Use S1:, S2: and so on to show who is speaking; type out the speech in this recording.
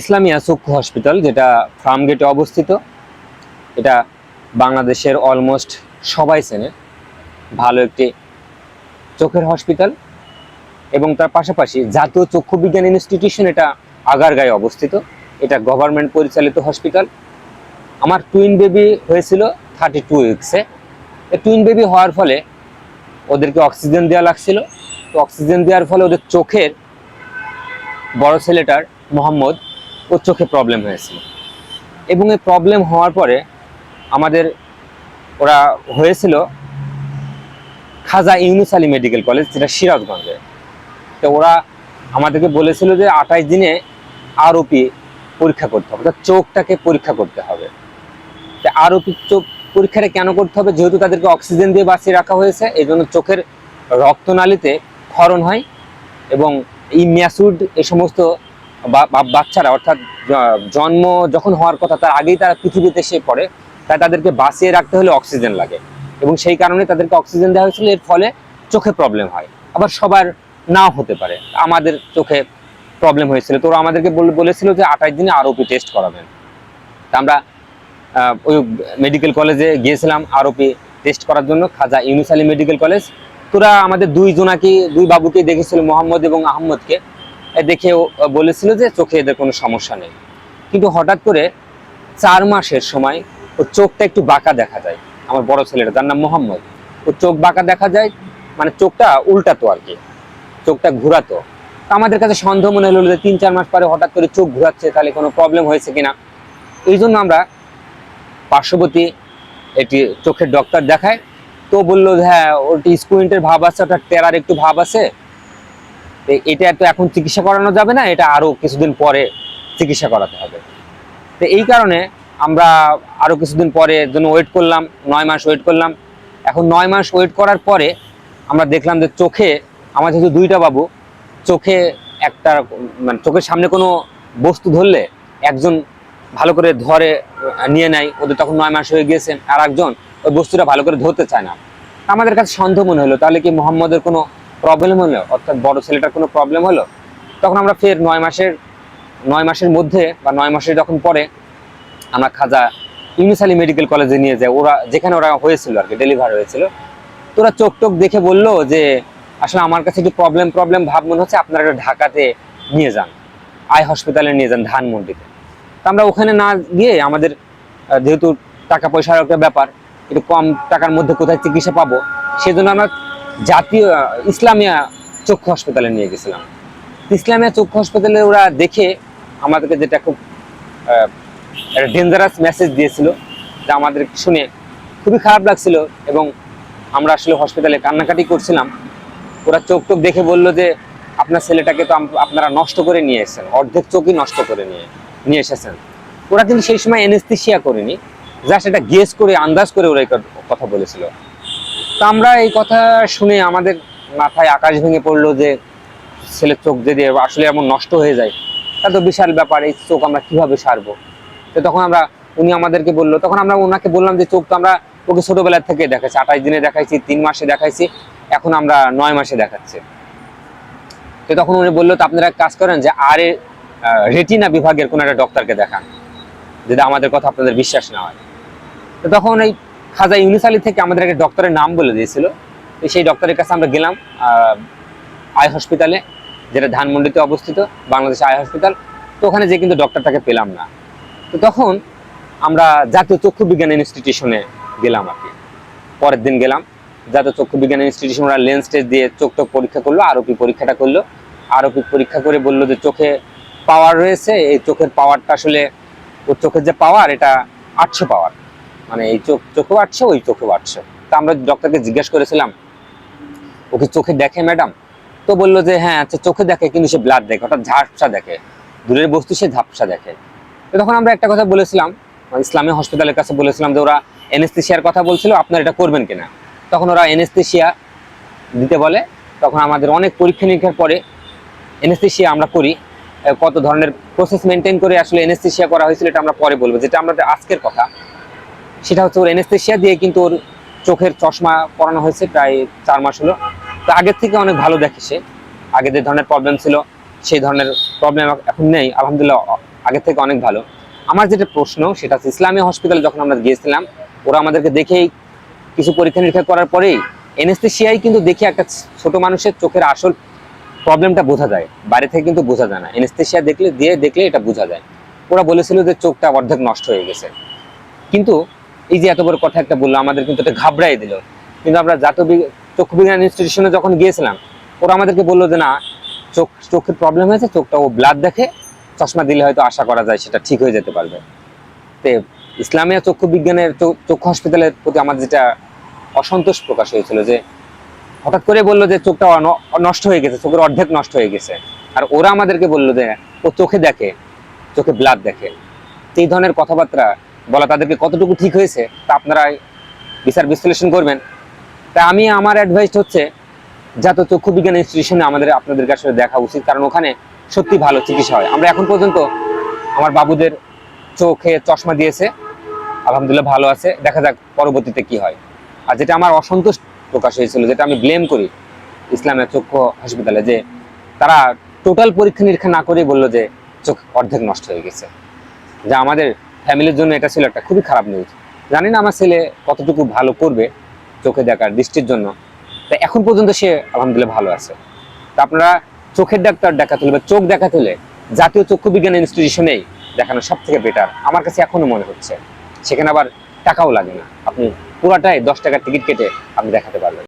S1: ইসলামিয়া চক্ষু হসপিটাল, যেটা ফার্মগেটে অবস্থিত। এটা বাংলাদেশের অলমোস্ট সবাই চেনে। ভালো একটি চোখের হসপিটাল। এবং তার পাশাপাশি জাতীয় চক্ষু বিজ্ঞান ইনস্টিটিউশন এটা আগারগাঁয়ে অবস্থিত। এটা গভর্নমেন্ট পরিচালিত হসপিটাল। আমার টুইন বেবি হয়েছিল থার্টি টু উইক্সে। টুইন বেবি হওয়ার ফলে ওদেরকে অক্সিজেন দেওয়া লাগছিল। তো অক্সিজেন দেওয়ার ফলে ওদের চোখের বড় ছেলেটার মোহাম্মদ ওর চোখে প্রবলেম হয়েছিল। এবং এই প্রবলেম হওয়ার পরে আমাদের ওরা হয়েছিল খাজা ইউনুস আলী মেডিকেল কলেজ, যেটা সিরাজগঞ্জে। তো ওরা আমাদেরকে বলেছিল যে আঠাশ দিনে আরওপি পরীক্ষা করতে হবে, অর্থাৎ চোখটাকে পরীক্ষা করতে হবে। তো আরওপি চোখ পরীক্ষাটা কেন করতে হবে? যেহেতু তাদেরকে অক্সিজেন দিয়ে বাঁচিয়ে রাখা হয়েছে, এই জন্য চোখের রক্তনালীতে ক্ষরণ হয় এবং এই ম্যাসুড এই সমস্ত বাচ্চারা, অর্থাৎ জন্ম যখন হওয়ার কথা, তার আগেই তারা পৃথিবীতে এসে পড়ে, তাই তাদেরকে বাঁচিয়ে রাখতে হলে অক্সিজেন লাগে। এবং সেই কারণে তাদেরকে অক্সিজেন দেওয়া হয়েছিল, এর ফলে চোখে প্রবলেম হয়। আবার সবার নাও হতে পারে। আমাদের চোখে প্রবলেম হয়েছিল। তো ওরা আমাদেরকে বল- বলেছিল যে আঠাশ দিনে আরওপি টেস্ট করাবেন। তা আমরা ওই মেডিকেল কলেজে গিয়েছিলাম আরওপি টেস্ট করার জন্য, খাজা ইউনুস আলী মেডিকেল কলেজ তোরা আমাদের দুই জনাকে দুই বাবুকে দেখেছিল, মোহাম্মদ এবং আহমদকে এ দেখে বলেছিল যে চোখে এদের কোনো সমস্যা নেই। কিন্তু হঠাৎ করে চার মাসের সময় ওর চোখটা একটু বাঁকা দেখা যায়। আমার বড় ছেলেটা তার নাম মোহাম্মদ। ওর চোখ বাঁকা দেখা যায় মানে চোখটা উল্টাতো আর কি। চোখটা ঘুরাতো। আমাদের কাছে সন্দেহ মনে হলো যে তিন চার মাস পরে হঠাৎ করে চোখ ঘুরাচ্ছে, তাহলে কোনো প্রবলেম হয়েছে কিনা? এই জন্য আমরা পার্শ্ববর্তী একটি চোখের ডক্টর দেখায়। তো বলল হ্যাঁ ওটি স্কুইন্টের ভাব আছে ওটা টেরার একটু ভাব আছে। এটা তো এখন চিকিৎসা করানো যাবে না, এটা আরও কিছুদিন পরে চিকিৎসা করাতে হবে। তো এই কারণে আমরা আরও কিছুদিন পরে জন্য ওয়েট করলাম, নয় মাস ওয়েট করলাম। এখন নয় মাস ওয়েট করার পরে আমরা দেখলাম যে চোখে, আমার যেহেতু দুইটা বাবু, চোখে একটা মানে চোখের সামনে কোনো বস্তু ধরলে একজন ভালো করে ধরে নিয়ে নেয়, ওদের তখন নয় মাস হয়ে গিয়েছে আর একজন ওই বস্তুটা ভালো করে ধরতে চায় না। আমাদের কাছে সন্দেহ মনে হলো, তাহলে কি মোহাম্মদের কোনো প্রবলেম হলো, অর্থাৎ বড় ছেলেটার কোনো প্রবলেম হলো, তখন আমরা ফের নয় মাসের নয় মাসের মধ্যে বা নয় মাসের যখন পরে আমরা খাজা ইউনিস আলী মেডিকেল কলেজে নিয়ে যাই, ওরা, যেখানে ওরা হয়েছিল আর কি ডেলিভার হয়েছিল। তো ওরা চোখ টোক দেখে বলল যে, আসলে আমার কাছে একটু প্রবলেম প্রবলেম ভাব মনে হচ্ছে, আপনারা একটু ঢাকাতে নিয়ে যান। আই হসপিটালে নিয়ে যান ধানমন্ডিতে। তো আমরা ওখানে না গিয়ে আমাদের যেহেতু টাকা পয়সার একটা ব্যাপার, একটু কম টাকার মধ্যে কোথায় চিকিৎসা পাবো, সেজন্য আমরা জাতীয় ইসলামিয়া চক্ষু হাসপাতালে নিয়ে গেছিলাম। ইসলামিয়া চক্ষু হাসপাতালে ওরা দেখে আমাদেরকে যেটা খুব একটা ডেঞ্জারাস মেসেজ দিয়েছিল, যা আমাদের শুনে খুবই খারাপ লাগছিল এবং আমরা আসলে হসপিটালে কান্নাকাটি করছিলাম। ওরা চোখ টোক দেখে বলল যে, আপনার ছেলেটাকে তো আপনারা নষ্ট করে নিয়ে এসেছেন, অর্ধেক চোখই নষ্ট করে নিয়ে নিয়ে এসেছেন। ওরা কিন্তু সেই সময় এনেস্থেশিয়া করেনি যা সেটা গেস করে, আন্দাজ করে ওরা কথা বলেছিল। আমরা এই কথা শুনে আমাদের মাথায় আকাশ ভেঙে পড়ল যে ছেলের চোখ যদি আসলে এমন নষ্ট হয়ে যায়, তা তো বিশাল ব্যাপার, এই চোখ আমরা কীভাবে সারবো? তো তখন আমরা, উনি আমাদেরকে বলল, তখন আমরা ওনাকে বললাম যে চোখ তো আমরা ওকে ছোটবেলা থেকে দেখাচ্ছি আঠাশ দিনে দেখাইছি, তিন মাসে দেখাইছি, এখন আমরা নয় মাসে দেখাচ্ছি। তো তখন উনি বলল, তো আপনারা কাজ করেন যে আরে রেটিনা বিভাগের কোনো একটা ডক্টরকে দেখান যদি আমাদের কথা আপনাদের বিশ্বাস না হয়। তো তখন এই খাজা ইউনিস আলী থেকে আমাদের একটা ডক্টরের নাম বলে দিয়েছিল। সেই ডক্টরের কাছে আমরা গেলাম আই হসপিটালে, যেটা ধানমন্ডিতে অবস্থিত, বাংলাদেশ আই হসপিটাল। তো ওখানে যে কিন্তু ডক্টরটাকে পেলাম না। তো তখন আমরা জাতীয় চক্ষু বিজ্ঞান ইনস্টিটিউশনে গেলাম আর কি। পরের দিন গেলাম, জাতীয় চক্ষু বিজ্ঞান ইনস্টিটিউশন ওরা লেন্স টেস্ট দিয়ে চোখ টোক পরীক্ষা করল আরোপি পরীক্ষাটা করল। আরওপি পরীক্ষা করে বলল যে চোখে পাওয়ার রয়েছে, এই চোখের পাওয়ারটা আসলে, ওর চোখের যে পাওয়ার এটা আটশো পাওয়ার মানে এই চোখ চোখেও আটশো ওই চোখেও আটশো তা আমরা ডক্টরকে জিজ্ঞেস করেছিলাম, ও কি চোখে দেখে ম্যাডাম তো বলল যে হ্যাঁ আচ্ছা চোখে দেখে, কিন্তু সে ব্লাড দেখে, অর্থাৎ ঝাপসা দেখে। দূরের বস্তু সে ঝাপসা দেখে। তো তখন আমরা একটা কথা বলেছিলাম ইসলামী হসপিটালের কাছে বলেছিলাম যে, ওরা এনেস্থেশিয়ার কথা বলছিল, আপনারা এটা করবেন কিনা? তখন ওরা এনেস্থেশিয়া দিতে বলে। তখন আমাদের অনেক পরীক্ষা নিরীক্ষার পরে এনেস্থেশিয়া আমরা করি কত ধরনের প্রসেস মেনটেন করে আসলে এনেস্থেশিয়া করা হয়েছিল, এটা আমরা পরে বলব। যেটা আমাদের আজকের কথা সেটা হচ্ছে ওর এনেস্থেশিয়া দিয়ে কিন্তু ওর চোখের চশমা পরানো হয়েছে প্রায় চার মাস হলো। তো আগের থেকে অনেক ভালো দেখে সে। আগে যে ধরনের প্রবলেম ছিল, সেই ধরনের প্রবলেম এখন নেই। আলহামদুলিল্লাহ, আগের থেকে অনেক ভালো। আমার যেটা প্রশ্ন, সেটা হচ্ছে ইসলামী হসপিটালে যখন আমরা গিয়েছিলাম, ওরা আমাদেরকে দেখেই কিছু পরীক্ষা নিরীক্ষা করার পরেই এনেস্থেশিয়াই কিন্তু দেখে একটা ছোট মানুষের চোখের আসল প্রবলেমটা বোঝা যায়। বাইরে থেকে কিন্তু বোঝা যায় না। এনেস্থেশিয়া দেখলে, দিয়ে দেখলে এটা বোঝা যায়। ওরা বলেছিল যে চোখটা অর্ধেক নষ্ট হয়ে গেছে। কিন্তু এই যে এত বড় কথা একটা বলল, আমাদের কিন্তু এটা ঘাবড়াই দিল। কিন্তু আমরা জাতীয় চক্ষু বিজ্ঞান ইনস্টিটিউশনে যখন গিয়েছিলাম, ওরা আমাদেরকে বলল যে, না, চোখ, চোখের প্রবলেম হয়েছে, চোখটা ও ব্লাড দেখে চশমা দিলে হয়তো আশা করা যায় সেটা ঠিক হয়ে যেতে পারবে। তে ইসলামিয়া চক্ষু বিজ্ঞানের চক্ষু হসপিটালের প্রতি আমাদের যেটা অসন্তোষ প্রকাশ হয়েছিল যে, হঠাৎ করে বলল যে, চোখটা নষ্ট হয়ে গেছে, চোখের অর্ধেক নষ্ট হয়ে গেছে। আর ওরা আমাদেরকে বলল যে, ও চোখে দেখে, চোখে ব্লাড দেখে। এই ধরনের কথাবার্তা বলা তাদেরকে কতটুকু ঠিক হয়েছে তা আপনারা বিচার বিশ্লেষণ করবেন। তা আমি আমার অ্যাডভাইস হচ্ছে, যাতে চক্ষু বিজ্ঞান ইনস্টিটিউশনে আমাদের আপনাদেরকে আসলে দেখা উচিত, কারণ ওখানে সত্যি ভালো চিকিৎসা হয়। আমরা এখন পর্যন্ত আমার বাবুদের চোখে চশমা দিয়েছে, আলহামদুলিল্লাহ ভালো আছে, দেখা যাক পরবর্তীতে কি হয়। আর যেটা আমার অসন্তোষ প্রকাশ হয়েছিল, যেটা আমি ব্লেম করি ইসলামের চক্ষু হসপিটালে যে তারা টোটাল পরীক্ষা নিরীক্ষা না করে বলল যে চোখ অর্ধেক নষ্ট হয়ে গেছে। যা আমাদের ফ্যামিলির জন্য এটা ছিল একটা খুবই খারাপ নিউজ জানি না আমার ছেলে কতটুকু ভালো করবে চোখে দেখার দৃষ্টির জন্য। তা এখন পর্যন্ত সে আলহামদুলিল্লাহ ভালো আছে। তা আপনারা চোখের ডাক্তার দেখাতে হলে বা চোখ দেখাতে হলে জাতীয় চক্ষু বিজ্ঞান ইনস্টিটিউশনেই দেখানো সব থেকে বেটার আমার কাছে এখনও মনে হচ্ছে। সেখানে আবার টাকাও লাগে না। আপনি পুরাটাই দশ টাকার টিকিট কেটে আপনি দেখাতে পারবেন।